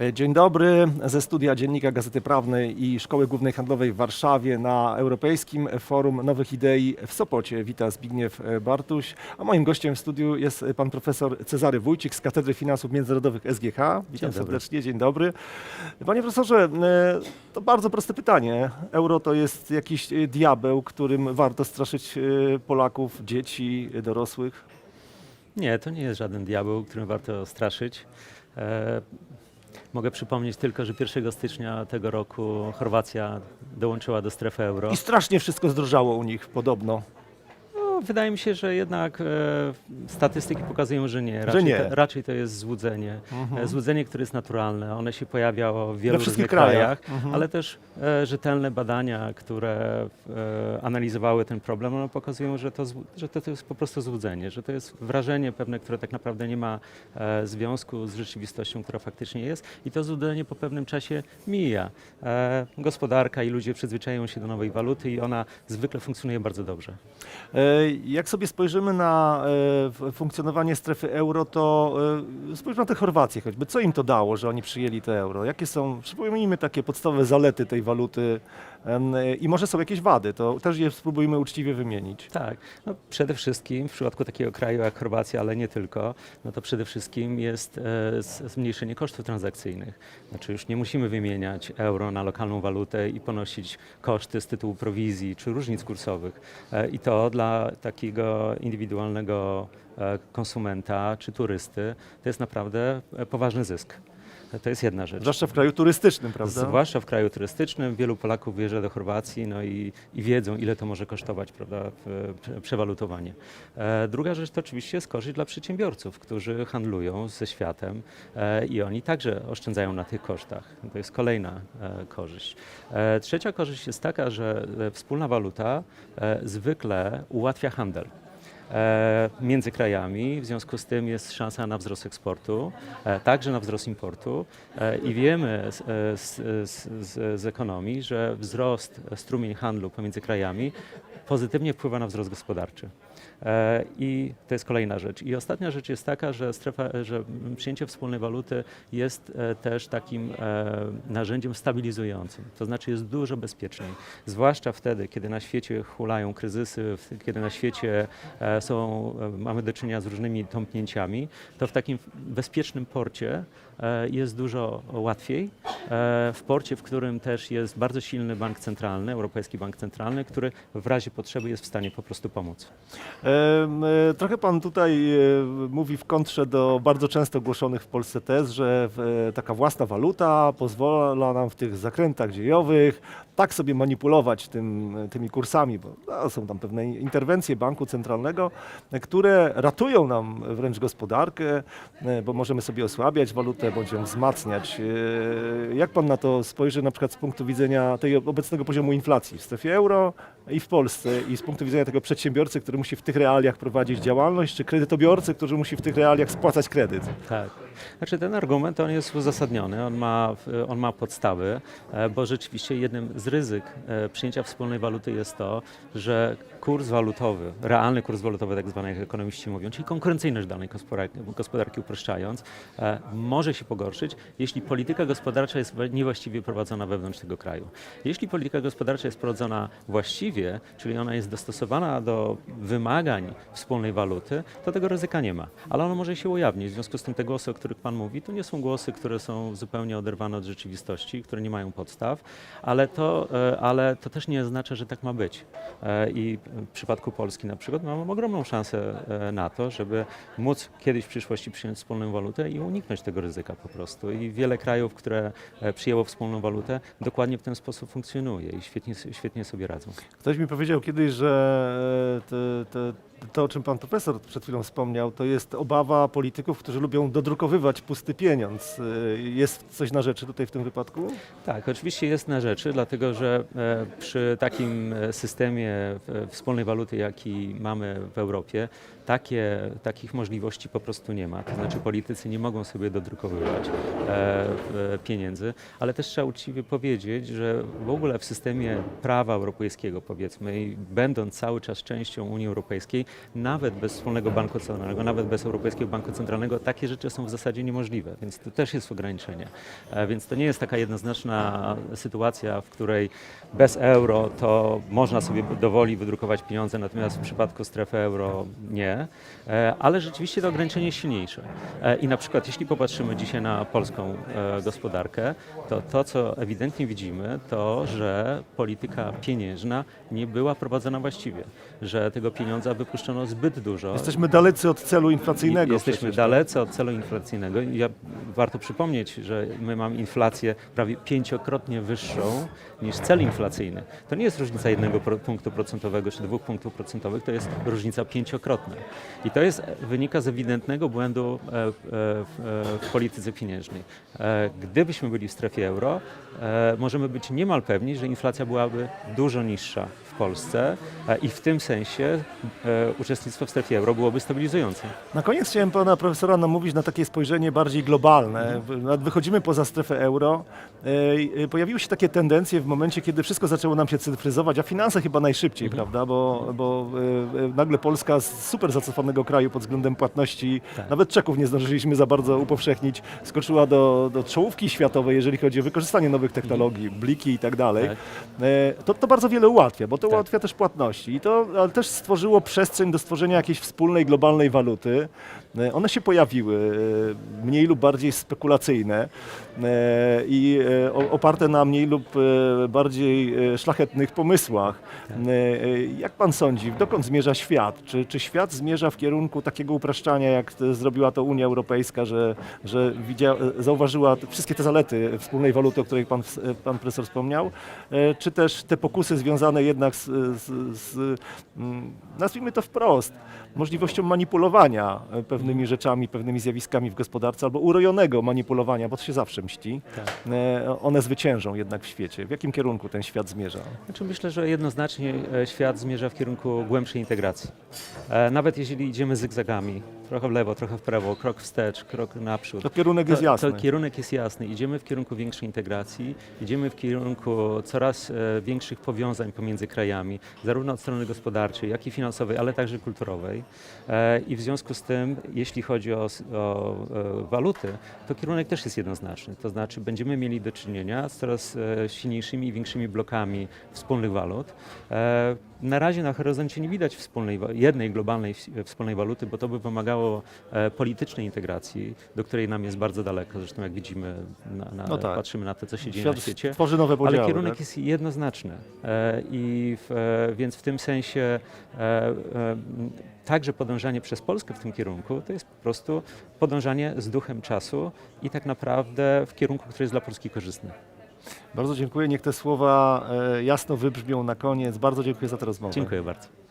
E, Dzień dobry ze studia Dziennika Gazety Prawnej i Szkoły Głównej Handlowej w Warszawie na Europejskim Forum Nowych Idei w Sopocie. Wita Zbigniew e, Bartuś, a moim gościem w studiu jest e, pan profesor Cezary Wójcik z Katedry Finansów Międzynarodowych SGH. Witam dobry. serdecznie, dzień dobry. Panie profesorze, to bardzo proste pytanie. Euro to jest jakiś diabeł, którym warto straszyć Polaków, dzieci, dorosłych? Nie, to nie jest żaden diabeł, którym warto straszyć. Mogę przypomnieć tylko, że 1 stycznia tego roku Chorwacja dołączyła do strefy euro. I strasznie wszystko zdrożało u nich podobno. No, wydaje mi się, że jednak e, statystyki pokazują, że nie. Raczej, nie. To, raczej to jest złudzenie. Mhm. E, Złudzenie, które jest naturalne. One się pojawiało w wielu różnych krajach, krajach. Mhm. ale też e, rzetelne badania, które e, analizowały ten problem, one pokazują, że, to, że to, to jest po prostu złudzenie, że to jest wrażenie pewne, które tak naprawdę nie ma e, związku z rzeczywistością, która faktycznie jest i to złudzenie po pewnym czasie mija. E, gospodarka i ludzie przyzwyczają się do nowej waluty i ona zwykle funkcjonuje bardzo dobrze. E, Jak sobie spojrzymy na e, funkcjonowanie strefy euro, to e, spójrzmy na tę Chorwację choćby. Co im to dało, że oni przyjęli te euro? Jakie są, przypomnijmy takie podstawowe zalety tej waluty i może są jakieś wady, to też je spróbujmy uczciwie wymienić. Tak, no przede wszystkim w przypadku takiego kraju jak Chorwacja, ale nie tylko, no to przede wszystkim jest e, zmniejszenie kosztów transakcyjnych. Znaczy już nie musimy wymieniać euro na lokalną walutę i ponosić koszty z tytułu prowizji czy różnic kursowych. I to dla takiego indywidualnego e, konsumenta czy turysty to jest naprawdę e, poważny zysk. To jest jedna rzecz. Zwłaszcza w kraju turystycznym, prawda? Zwłaszcza w kraju turystycznym. Wielu Polaków wyjeżdża do Chorwacji no i, i wiedzą, ile to może kosztować prawda, przewalutowanie. E, druga rzecz to oczywiście jest korzyść dla przedsiębiorców, którzy handlują ze światem e, i oni także oszczędzają na tych kosztach. To jest kolejna e, korzyść. E, trzecia korzyść jest taka, że wspólna waluta e, zwykle ułatwia handel między krajami. W związku z tym jest szansa na wzrost eksportu, e, także na wzrost importu. E, I wiemy z, e, z, z, z, ekonomii, że wzrost e, strumień handlu pomiędzy krajami pozytywnie wpływa na wzrost gospodarczy. E, I to jest kolejna rzecz. I ostatnia rzecz jest taka, że, strefa, że przyjęcie wspólnej waluty jest e, też takim e, narzędziem stabilizującym. To znaczy jest dużo bezpieczniej. Zwłaszcza wtedy, kiedy na świecie hulają kryzysy, kiedy na świecie są, mamy do czynienia z różnymi tąpnięciami, to w takim bezpiecznym porcie jest dużo łatwiej. E, W porcie, w którym też jest bardzo silny bank centralny, Europejski Bank Centralny, który w razie potrzeby jest w stanie po prostu pomóc. Em, e, Trochę pan tutaj e, mówi w kontrze do bardzo często głoszonych w Polsce tez, że e, taka własna waluta pozwala nam w tych zakrętach dziejowych tak sobie manipulować tym, tymi kursami, bo no, są tam pewne interwencje banku centralnego, e, które ratują nam wręcz gospodarkę, e, bo możemy sobie osłabiać walutę bądź ją wzmacniać. Jak pan na to spojrzy na przykład z punktu widzenia tej obecnego poziomu inflacji? W strefie euro i w Polsce i z punktu widzenia tego przedsiębiorcy, który musi w tych realiach prowadzić działalność, czy kredytobiorcy, który musi w tych realiach spłacać kredyt? Tak. Znaczy ten argument on jest uzasadniony, on ma, on ma podstawy, e, bo rzeczywiście jednym z ryzyk e, przyjęcia wspólnej waluty jest to, że kurs walutowy, realny kurs walutowy, tak zwany jak ekonomiści mówią, czyli konkurencyjność danej gospodarki, uproszczając, e, może się pogorszyć, jeśli polityka gospodarcza jest niewłaściwie prowadzona wewnątrz tego kraju. Jeśli polityka gospodarcza jest prowadzona właściwie, czyli ona jest dostosowana do wymagań wspólnej waluty, to tego ryzyka nie ma. Ale ono może się ujawnić. W związku z tym te głosy, o których Pan mówi, to nie są głosy, które są zupełnie oderwane od rzeczywistości, które nie mają podstaw, ale to, e, ale to też nie oznacza, że tak ma być. E, I w przypadku Polski na przykład mamy ogromną szansę e, na to, żeby móc kiedyś w przyszłości przyjąć wspólną walutę i uniknąć tego ryzyka po prostu. I wiele krajów, które przyjęło wspólną walutę, dokładnie w ten sposób funkcjonuje i świetnie, świetnie sobie radzą. Ktoś mi powiedział kiedyś, że e, te, te, to, o czym pan profesor przed chwilą wspomniał, to jest obawa polityków, którzy lubią dodrukowywać pusty pieniądz. E, Jest coś na rzeczy tutaj w tym wypadku? Tak, oczywiście jest na rzeczy, dlatego że e, przy takim e, systemie wspólnej waluty, jaki mamy w Europie, takie, takich możliwości po prostu nie ma. To znaczy politycy nie mogą sobie dodrukowywać e, pieniędzy, ale też trzeba uczciwie powiedzieć, że w ogóle w systemie prawa europejskiego powiedzmy i będąc cały czas częścią Unii Europejskiej, nawet bez wspólnego banku centralnego, nawet bez Europejskiego Banku Centralnego, takie rzeczy są w zasadzie niemożliwe, więc to też jest ograniczenie. E, Więc to nie jest taka jednoznaczna sytuacja, w której bez euro to można sobie dowoli wydrukować pieniądze, natomiast w przypadku strefy euro nie. E, Ale rzeczywiście to ograniczenie jest silniejsze. E, I na przykład jeśli popatrzymy dzisiaj na polską gospodarkę, to to, co ewidentnie widzimy, to, że polityka pieniężna nie była prowadzona właściwie, że tego pieniądza wypuszczono zbyt dużo. Jesteśmy dalecy od celu inflacyjnego. I Jesteśmy przecież. dalece od celu inflacyjnego. Ja, warto przypomnieć, że my mamy inflację prawie pięciokrotnie wyższą niż cel inflacyjny. To nie jest różnica jednego punktu procentowego czy dwóch punktów procentowych, to jest różnica pięciokrotna. I to jest, wynika z ewidentnego błędu e, e, w, e, w polityce pieniężnej. Gdybyśmy byli w strefie euro, możemy być niemal pewni, że inflacja byłaby dużo niższa Polsce e, i w tym sensie e, uczestnictwo w strefie euro byłoby stabilizujące. Na koniec chciałem pana profesora namówić na takie spojrzenie bardziej globalne. Nawet Wychodzimy poza strefę euro. E, Pojawiły się takie tendencje w momencie, kiedy wszystko zaczęło nam się cyfryzować, a finanse chyba najszybciej, prawda? Bo, bo e, e, nagle Polska z super zacofanego kraju pod względem płatności, Tak. nawet czeków nie zdążyliśmy za bardzo upowszechnić, skoczyła do, do czołówki światowej, jeżeli chodzi o wykorzystanie nowych technologii, bliki i tak dalej. Tak. To, to bardzo wiele ułatwia, bo to. Ułatwia też płatności. I to ale też stworzyło przestrzeń do stworzenia jakiejś wspólnej globalnej waluty. E, One się pojawiły, e, mniej lub bardziej spekulacyjne e, i oparte na mniej lub bardziej szlachetnych pomysłach. E, Jak pan sądzi, dokąd zmierza świat? Czy, czy świat zmierza w kierunku takiego upraszczania, jak zrobiła to Unia Europejska, że, że widzia, e, zauważyła wszystkie te zalety wspólnej waluty, o której pan, pan profesor wspomniał, czy też te pokusy związane jednak z, z, z mm, nazwijmy to wprost, możliwością manipulowania e, pewnymi rzeczami, pewnymi zjawiskami w gospodarce albo urojonego manipulowania, bo to się zawsze mści, Tak. e, one zwyciężą jednak w świecie. W jakim kierunku ten świat zmierza? Znaczy myślę, że jednoznacznie e, świat zmierza w kierunku głębszej integracji. Nawet jeśli idziemy zygzagami, trochę w lewo, trochę w prawo, krok wstecz, krok naprzód. To kierunek jest jasny. To kierunek jest jasny. Idziemy w kierunku większej integracji, idziemy w kierunku coraz e, większych powiązań pomiędzy krajami, zarówno od strony gospodarczej, jak i finansowej, ale także kulturowej. E, I w związku z tym, jeśli chodzi o, o e, waluty, to kierunek też jest jednoznaczny. To znaczy będziemy mieli do czynienia z coraz e, silniejszymi i większymi blokami wspólnych walut. E, Na razie na horyzoncie nie widać wspólnej, jednej globalnej ws- wspólnej waluty, bo to by wymagało e, politycznej integracji, do której nam jest bardzo daleko. Zresztą jak widzimy, na, na, No tak. patrzymy na to, co się dzieje Świat na świecie. tworzy nowe podziały. Ale kierunek tak? jest jednoznaczny. E, I w, e, więc w tym sensie także podążanie przez Polskę w tym kierunku to jest po prostu podążanie z duchem czasu i tak naprawdę w kierunku, który jest dla Polski korzystny. Bardzo dziękuję. Niech te słowa jasno wybrzmią na koniec. Bardzo dziękuję za tę rozmowę. Dziękuję bardzo.